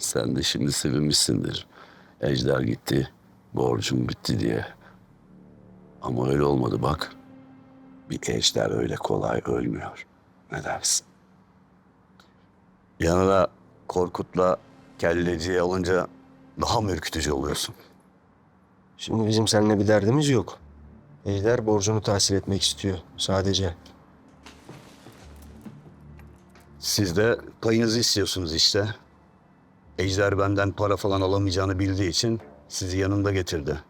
Sen de şimdi sevinmişsindir. Ejder gitti, borcum bitti diye. Ama öyle olmadı bak. Bir ejder öyle kolay ölmüyor. Ne dersin? Yanına Korkut'la kelleciyi alınca daha mı ürkütücü oluyorsun? Şimdi bizim seninle bir derdimiz yok. Ejder borcunu tahsil etmek istiyor sadece. Siz de payınızı istiyorsunuz işte. Ejder benden para falan alamayacağını bildiği için sizi yanında getirdi.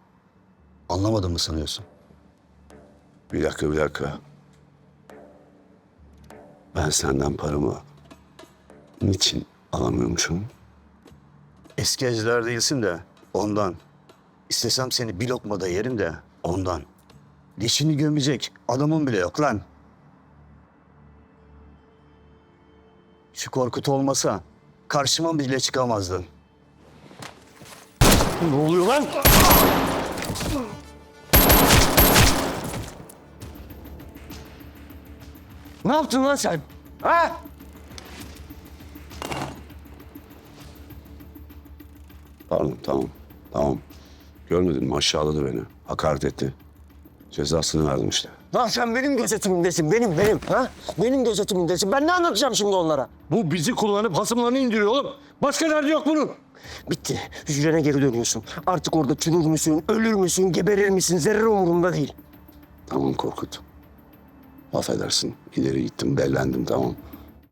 Anlamadın mı sanıyorsun? Bir dakika, bir dakika. Ben senden paramı niçin alamıyormuşum? Eski Ejder değilsin de ondan. İstesem seni bir lokmada yerim de ondan. Dişini gömecek adamın bile yok lan. Şu Korkut olmasa karşıma bile çıkamazdın. Ne oluyor lan? Ne yaptın lan sen? Ha? Pardon, tamam, tamam. Görmedin mi? Aşağıladı beni. Hakaret etti. Cezasını verdim işte. Lan sen benim gözetimimdesin, benim, benim. Ha? Benim gözetimindesin. Ben ne anlatacağım şimdi onlara? Bu bizi kullanıp hasımlarını indiriyor oğlum. Başka derdi yok bunun. Bitti. Hücrene geri dönüyorsun. Artık orada çürür müsün, ölür müsün, geberir misin? Zerre umurumda değil. Tamam Korkut. Affedersin. İleri gittim, bellendim tamam.